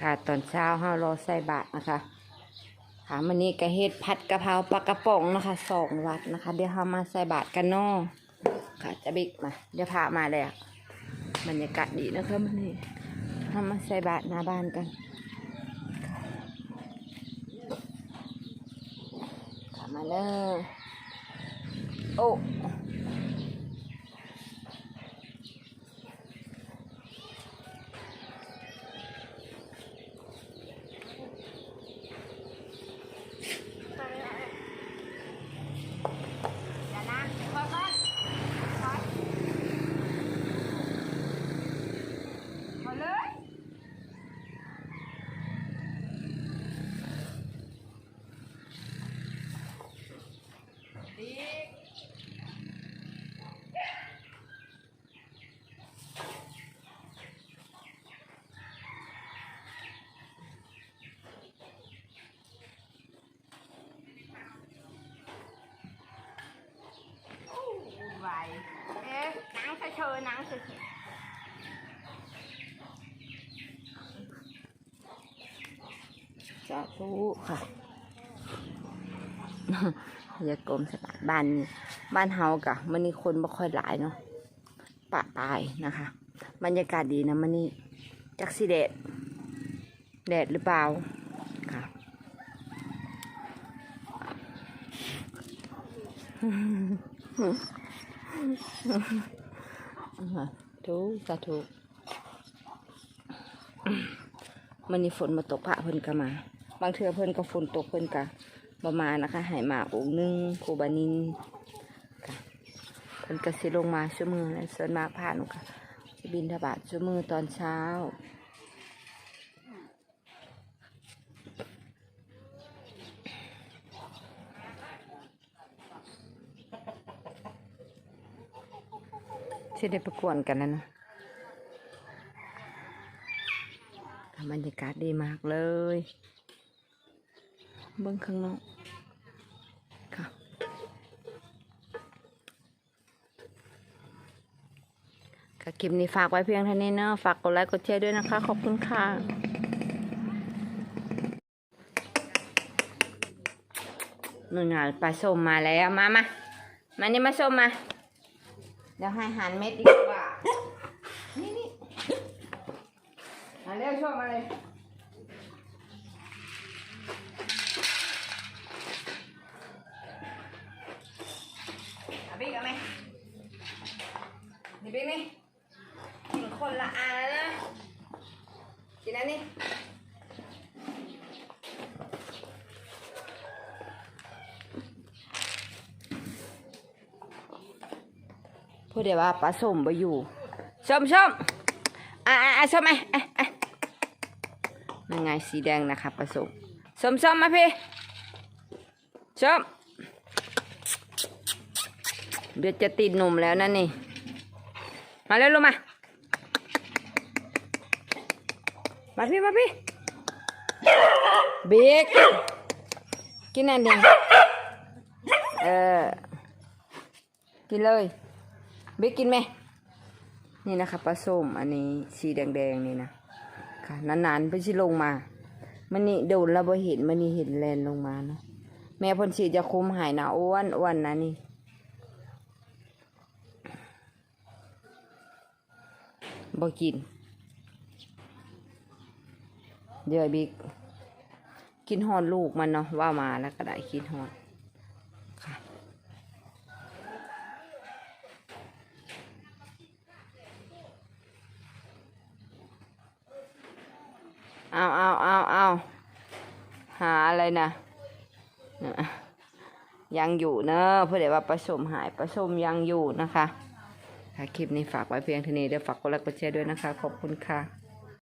ค่ะตอนเช้าห้ารอใส่บาตรนะคะค่ะมันนี้ก็เฮ็ดผัดกะเพราปลากระป๋องนะคะสองวัดนะคะ เดี๋ยวเรามาใส่บาตรกันนอค่ะจะบิ๊กมา เดี๋ยวพามาเลยอะบรรยากาศดีนะคะมันนี้เรามาใส่บาตรหน้าบ้านกันค่ะมาเลยโอ้ อย่านะค่อยๆค่อยค่อยมาเลยดีอู้ไหว เอ๊ะนังเฉยๆนังเฉยๆสาธุค่ะอย่ากลมสบายบ้านบ้านเฮากะมันนี่คนบ่ค่อยหลายเนาะปะปายนะคะ บรรยากาศดีนะมันนี่จักสิแดดแดดหรือเปล่าค่ะ ถูกสาธุมันนี่ฝนมาตกพระเพิ่นก็มา บางเทื่อเพิ่นก็ฝนตกเพิ่นก็บ่มานะคะหายมาองค์หนึงครูบานินเพิ่นก็สิลงมาชั่วมือแล้วส่วนมากผ่านค่ะสิบินทบาทชั่วมือตอนเช้า ที่ได้ประกวนกันแล้วนะบรรยากาศดีมากเลย เบื้องข้างนอกค่ะค่ะคลิปนี้ฝากไว้เพียงเท่านี้เนอะฝากกดไลค์กดแชร์ด้วยนะคะ ขอบคุณค่ะหนึ่งงานปลาส้มมาแล้ว มามามานี่มาส้มมา เดี๋ยวให้หันเม็ดดีกว่า นี่นี่มาเร็วช่วยมาเลยเอาบิ๊กเอาไหมนี่บิ๊กนี่กินคนละอันแล้วนะกินอันนี้ พูดเดี๋ยวว่าปลาส้มไปอยู่ส้มส้มอ่าอ่าส้มไหมอะอะนั่นไงสีแดงนะคะปลาส้มส้มส้มมาพี่ส้มเดี๋ยวจะติดหนุ่มแล้วนั่นนี่ มาเร็วลงมา มาพี่มาพี่เบกกินอันเดียวเออ กินเลย เบกกินไหม นี่นะคะปลาส้มอันนี้สีแดงๆนี่นะ ค่ะนานๆไปชิลงมา มันนี่โดนแล้วบ่เห็นมันนี่เห็นแลนลงมาเนาะ แม่เพนสีจะคุมหายนะอ้วนอ้วนนะนี่บ่กิน เดี๋ยวบิ๊กกินฮอดลูกมันเนาะว่ามาแล้วก็ได้กินฮอด เอาเอาเอาเอาหาอะไรนะยังอยู่เนอะเพื่อเดี๋ยวว่าผสมหายผสมยังอยู่นะคะค่ะคลิปนี้ฝากไว้เพียงเท่านี้เดี๋ยวฝากกดไลค์กดแชร์ด้วยนะคะ ขอบคุณค่ะ